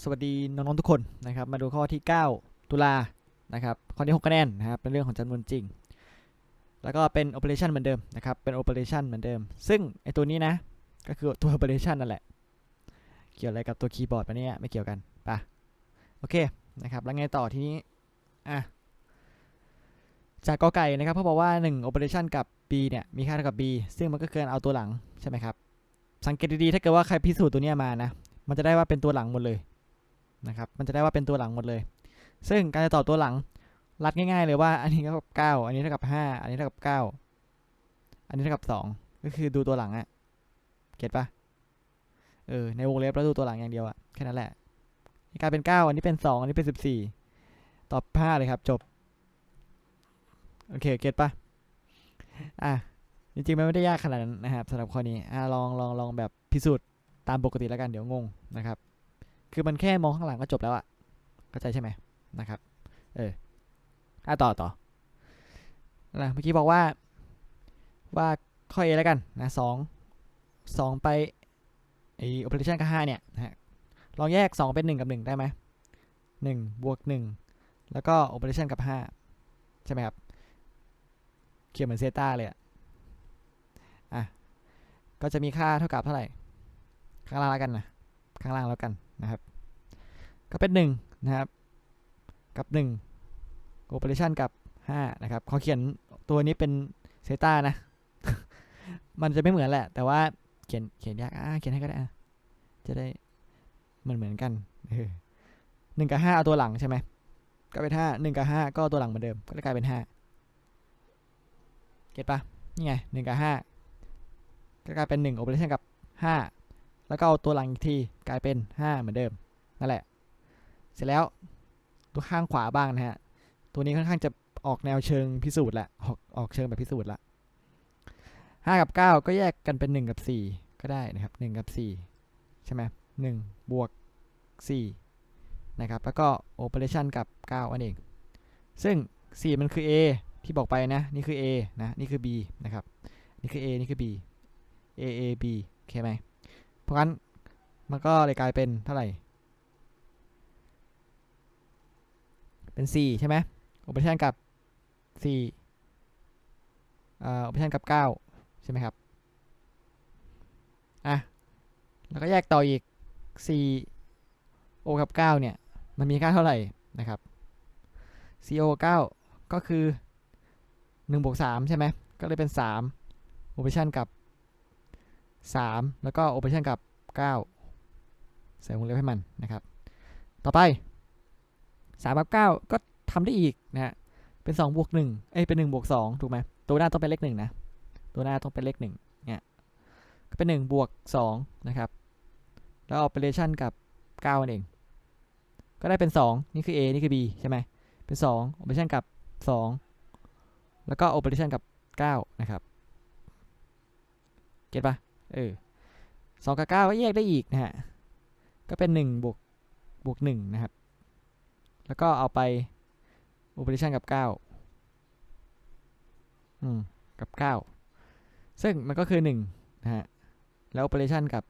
สวัสดีน้องๆทุกคนนะครับ มาดูข้อที่ 9 ตุลานะครับ ข้อที่ 6คะแนนนะครับ เป็นเรื่องของจำนวนจริง แล้วก็เป็น operation เหมือนเดิมนะครับ เป็น operation เหมือนเดิม ซึ่งไอตัวนี้นะ ก็คือตัว operation นั่นแหละ เกี่ยวอะไรกับตัวคีย์บอร์ดปะเนี่ย ไม่เกี่ยวกันปะโอเคนะครับ แล้วไงต่อทีนี้ อะ จากกอไก่นะครับเขาบอกว่า 1 operation กับ b เนี่ย มีค่าเท่ากับ b ซึ่งมันก็คือการเอาตัวหลังใช่ไหมครับ สังเกตดีๆ ถ้าเกิดว่าใครพิสูจน์ตัวเนี้ยมานะ มันจะได้ว่าเป็นตัวหลังหมดเลย นะครับ มันจะได้ว่าเป็นตัวหลังหมดเลย ซึ่งการจะตอบตัวหลังรัดง่าย ๆ เลยว่าอันนี้เท่ากับเก้าอันนี้เท่ากับห้าอันนี้เท่ากับเก้าอันนี้เท่ากับสองก็คือดูตัวหลังอะเก็ตปะเออในวงเล็บแล้วดูตัวหลังอย่างเดียวอะแค่นั้นแหละนี่กลายเป็นเก้าอันนี้เป็นสองอันนี้เป็นสิบสี่ตอบห้าเลยครับ จบ โอเคเก็ตปะอะจริงๆมันไม่ได้ยากขนาดนั้นนะครับสำหรับข้อนี้อะลองลองลองแบบพิสูจน์ตามปกติแล้วกันเดี๋ยวงงนะครับ คือมันแค่มองข้างหลังก็จบแล้วอะเข้าใจใช่ไหมนะครับ เอออะต่อต่อนะเมื่อกี้บอกว่าว่าข้อ A แล้วกันนะสองสองไปไอ operation กับห้าเนี่ยนะฮะลองแยกสองเป็นหนึ่งกับหนึ่งได้ไหมหนึ่งบวกหนึ่งแล้วก็ operation กับห้าใช่ไหมครับ เขียนเหมือนเซต้าเลยอะอะ ก็จะมีค่าเท่ากับเท่าไหร่ ข้างล่างแล้วกันนะ ข้างล่างแล้วกัน นะครับก็เป็น1นะครับกับ1 operation กับ5นะครับเขาเขียนตัวนี้เป็นเซต้านะ มันจะไม่เหมือนแหละ แต่ว่าเขียนเขียนยากอะเขียนให้ก็ได้อะจะได้เหมือนเหมือนกันหนึ่งกับห้าเอาตัวหลังใช่ไหมก็เป็นห้าหนึ่งกับห้าก็ตัวหลังเหมือนเดิม ก็เลยกลายเป็นห้าเก็ตปะนี่ไงหนึ่งกับห้าก็กลายเป็นหนึ่ง operation กับห้า แล้วก็เอาตัวหลังอีกทีกลายเป็น 5 เหมือนเดิมนั่นแหละ เสร็จแล้วตัวข้างขวาบ้างนะฮะ ตัวนี้ค่อนข้างจะออกแนวเชิงพิสูจน์ละออกออกเชิงแบบพิสูจน์ละ5กับ 9 ก็แยกกันเป็น 1 กับ 4 ก็ได้นะครับ 1 กับ 4 ใช่ไหม1บวก 4 นะครับ แล้วก็ operation กับ 9 อันเอง ซึ่ง 4 มันคือ A ที่บอกไปนะ นี่คือ A นะ นี่คือ B นะครับ นี่คือ A นี่คือ B A A B โอเคไหม เพราะงั้นมันก็เลยกลายเป็นเท่าไหร่ เป็น 4 ใช่ไหม operation กับ4อ่า operation กับ 9 ใช่ไหมครับ อะ แล้วก็แยกต่ออีก 4 o กับ 9 เนี่ย มันมีค่าเท่าไหร่นะครับ co 9ก็คือ1บวก3ใช่ไหม ก็เลยเป็น3 operation กับ 3 แล้วก็ operation กับ 9 ใส่วงเล็บให้มันนะครับ ต่อไป 3 กับ 9 ก็ทำได้อีกนะฮะเป็น 2 บวก 1 เอ้ย เป็น 1 บวก 2 ถูกไหม ตัวหน้าต้องเป็นเลข1นะ ตัวหน้าต้องเป็นเลข1เนี่ย ก็เป็น 1 บวก 2 นะครับ แล้ว operation กับ 9 นั่นเอง ก็ได้เป็น 2 นี่คือ A นี่คือ B ใช่ไหม เป็น 2 operation กับ 2 แล้วก็ operation กับ 9 นะครับ เก็ตปะ เออสองกับเก้าก็แยกได้อีกนะฮะ ก็เป็นหนึ่งบวกบวกหนึ่งนะครับ แล้วก็เอาไป operation กับเก้าอืม กับเก้าซึ่งมันก็คือหนึ่งนะฮะ แล้ว operation กับ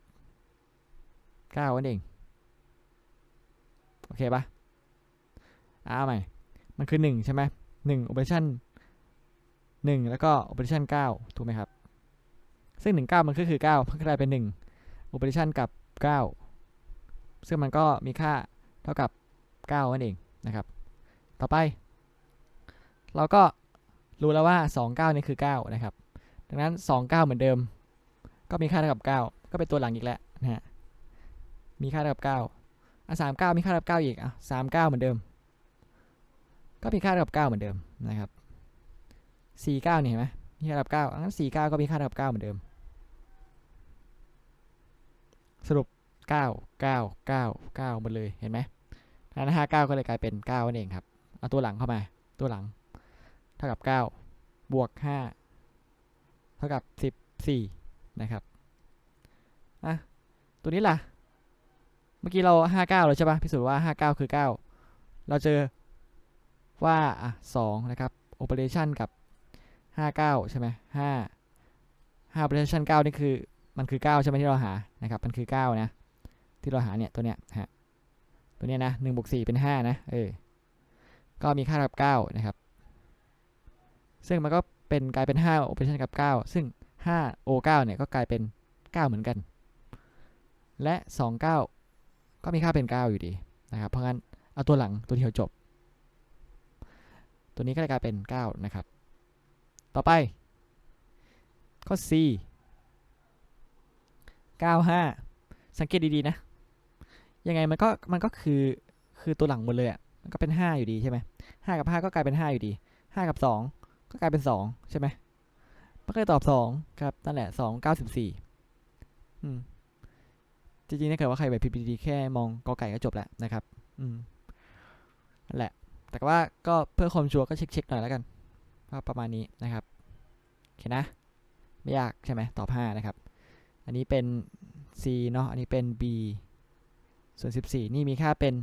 เก้านั่นเอง โอเคปะอ่าเอาใหม่ มันคือหนึ่งใช่ไหมหนึ่ง operation หนึ่งแล้วก็ operation เก้าถูกไหมครับ ซึ่ง 19 มันก็คือ 9 มันก็กลายเป็น 1 operation กับ 9 ซึ่งมันก็มีค่าเท่ากับ 9 นั่นเองนะครับ ต่อไป เราก็รู้แล้วว่า 29 นี่คือ 9 นะครับ ดังนั้น 29 เหมือนเดิม ก็มีค่าเท่ากับ 9 ก็เป็นตัวหลังอีกแล้วนะฮะ มีค่าเท่ากับ 9อะ39มีค่าเท่ากับ 9 อีกอะ39เก้าเหมือนเดิม ก็มีค่าเท่ากับ 9 เหมือนเดิมนะครับ49นี่เห็นไหมมีค่าเท่ากับ9งั้น49 ก็มีค่าเท่ากับ 9 เหมือนเดิม สรุป 9 9 9 9หมดเลยเห็นไหมนั้น59 ก็เลยกลายเป็น9นั่นเองครับ เอาตัวหลังเข้ามา ตัวหลัง เท่ากับ 9 บวก 5 เท่ากับ 14 นะครับอะตัวนี้ล่ะ เมื่อกี้เรา 59แล้วใช่ปะพิสูจน์ว่า 59 คือ 9 เราเจอว่าอะ2นะครับ operation กับ 59 ใช่ไหม5 5 operation 9 นี่คือ มันคือ 9 ใช่ไหมที่เราหานะครับมันคือ 9 นะ ที่เราหาเนี่ยตัวเนี้ยฮะตัวเนี้ยนะ1บวก4เป็น5นะเออก็มีค่าเท่ากับ9นะครับ ซึ่งมันก็เป็นกลายเป็น5 operation กับ9ซึ่ง5 o 9เนี่ยก็กลายเป็น9เหมือนกัน และ2 9ก็มีค่าเป็น9อยู่ดีนะครับ เพราะงั้นเอาตัวหลังตัวเดียวจบ ตัวนี้ก็เลยกลายเป็น9นะครับ ต่อไปข้อ C 95 สังเกตดีๆนะ ยังไงมันก็มันก็คือคือตัวหลังหมดเลยอะ มันก็เป็น 5 อยู่ดีใช่ไหม5กับ 5 ก็กลายเป็น 5 อยู่ดี 5 กับ 2 ก็กลายเป็น 2 ใช่ไหมมันก็เลยตอบ 2 ครับ นั่นแหละ 2 94 อืม จริงๆถ้าเกิดว่าใครแบบพีดีแค่มองกอไก่ก็จบแล้วนะครับ อืม นั่นแหละ แต่ว่าก็เพื่อความชัวร์ก็เช็คๆหน่อยแล้วกันว่าประมาณนี้นะครับ โอเคนะ ไม่ยากใช่ไหมตอบ 5 นะครับ อันนี้เป็น C เนาะ อันนี้เป็น B ส่วน 14 นี่มีค่าเป็น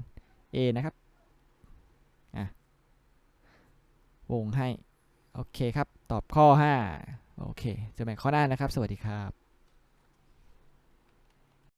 A นะครับ อะ วงให้ โอเคครับ ตอบข้อ 5 โอเคเจอกันใหม่ข้อหน้านะครับ สวัสดีครับ